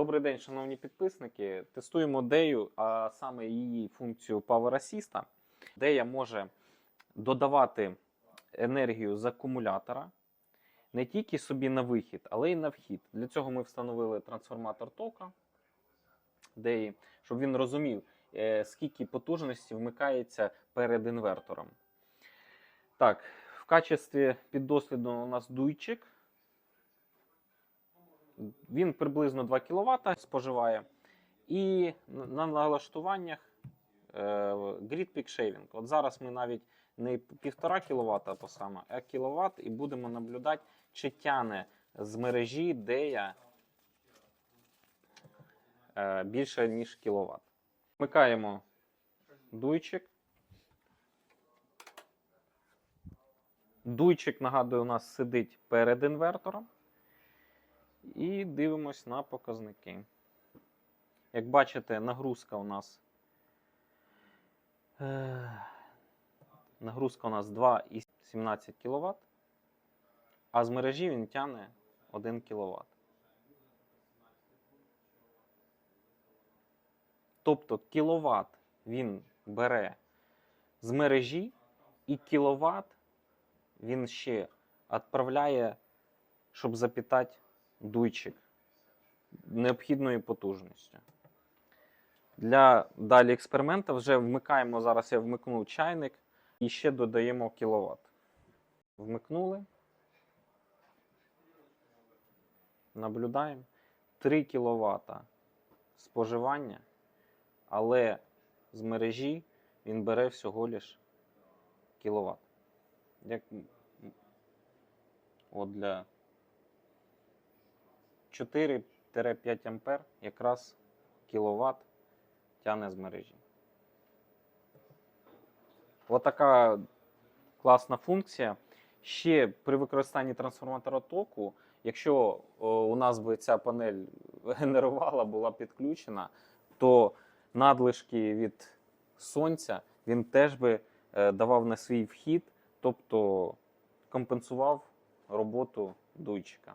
Добрий день, шановні підписники. Тестуємо Дею, а саме її функцію Power Assist. Дея може додавати енергію з акумулятора не тільки собі на вихід, але й на вхід. Для цього ми встановили трансформатор тока Деї, щоб він розумів, е, скільки потужності вмикається перед інвертором. Так, в качестві піддосліду у нас дуйчик. Він приблизно 2 кВт споживає. І на налаштуваннях е, Grid Peak Shaving. От зараз ми навіть не 1,5 кВт, саме, а кВт, і будемо наблюдати, чи тяне з мережі дея е, більше, ніж кВт. Вмикаємо дуйчик. Дуйчик, нагадую, у нас сидить перед інвертором. І дивимось на показники. Як бачите, нагрузка у нас. е, Нагрузка у нас 2,17 кВт, а з мережі він тягне 1 кВт. Тобто кіловат він бере з мережі, і кіловат він ще відправляє, щоб запитати дуйчик необхідною потужністю. Для далі експерименту вже вмикаємо. Зараз я вмикнув чайник і ще додаємо кіловат. Вмикнули. Наблюдаємо 3 кВт споживання, але з мережі він бере всього лиш кіловат. Як от для 4-5 ампер якраз кіловат тягне з мережі. Отака класна функція. Ще при використанні трансформатора току, якщо у нас би ця панель генерувала, була підключена, то надлишки від сонця він теж би е, давав на свій вхід, тобто компенсував роботу дуйчика.